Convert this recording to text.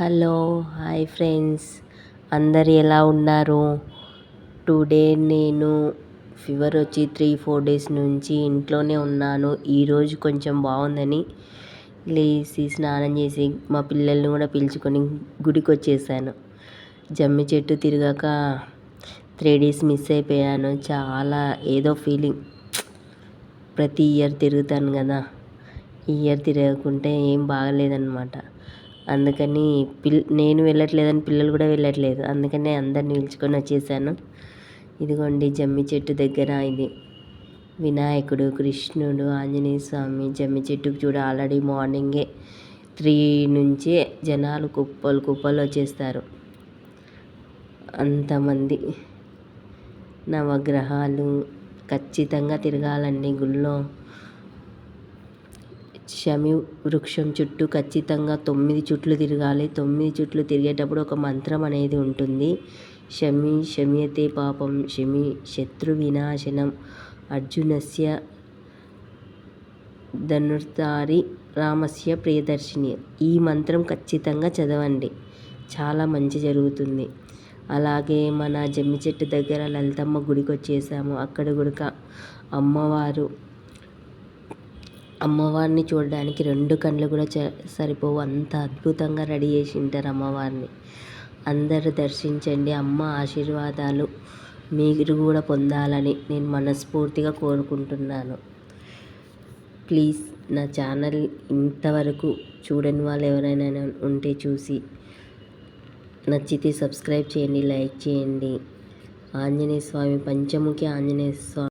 Hello hi friends. అందరు ఎలా ఉన్నారు? టుడే నేను ఫీవర్ వచ్చి త్రీ ఫోర్ డేస్ నుంచి ఇంట్లోనే ఉన్నాను. ఈరోజు కొంచెం బాగుందని లేచి స్నానం చేసి మా పిల్లల్ని కూడా పిలుచుకొని గుడికి వచ్చేసాను జమ్మి చెట్టు తిరిగాక త్రీ డేస్ మిస్ అయిపోయాను. చాలా ఏదో ఫీలింగ్. ప్రతి ఇయర్ తిరుగుతాను కదా. ఇయర్ తిరగకుంటే ఏం బాగలేదన్నమాట. అందుకని పిల్ నేను వెళ్ళట్లేదని పిల్లలు కూడా వెళ్ళట్లేదు. అందుకనే అందరిని పిలుచుకొని వచ్చేసాను. ఇదిగోండి జమ్మి చెట్టు దగ్గర ఇది. వినాయకుడు కృష్ణుడు ఆంజనేయ స్వామి జమ్మి చెట్టుకు చూడ ఆల్రెడీ మార్నింగే త్రీ నుంచి జనాలు కుప్పలు కుప్పలు వచ్చేస్తారు. అంతమంది నవగ్రహాలు ఖచ్చితంగా తిరగాలండి గుళ్ళో. శమి వృక్షం చుట్టూ ఖచ్చితంగా తొమ్మిది చుట్లు తిరగాలి. తొమ్మిది చుట్లు తిరిగేటప్పుడు ఒక మంత్రం అనేది ఉంటుంది. శమి శమ్యతే పాపం శమి శత్రు వినాశనం. అర్జునస్య ధనుర్ధారి రామస్య ప్రియదర్శిని. ఈ మంత్రం ఖచ్చితంగా చదవండి. చాలా మంచి జరుగుతుంది. అలాగే మన జమ్మి చెట్టు దగ్గర లలితమ్మ గుడికి వచ్చేసాము అక్కడ కూడా అమ్మవారు అమ్మవారిని చూడడానికి రెండు కళ్ళు కూడా సరిపోవు. అంత అద్భుతంగా రెడీ చేసి ఉంటారు అమ్మవారిని. అందరూ దర్శించండి. అమ్మ ఆశీర్వాదాలు మీరు కూడా పొందాలని నేను మనస్ఫూర్తిగా కోరుకుంటున్నాను. ప్లీజ్ నా ఛానల్ ఇంతవరకు చూడని వాళ్ళు ఎవరైనా ఉంటే చూసి నచ్చితే సబ్స్క్రైబ్ చేయండి లైక్ చేయండి. ఆంజనేయ స్వామి పంచముఖి ఆంజనేయ స్వామి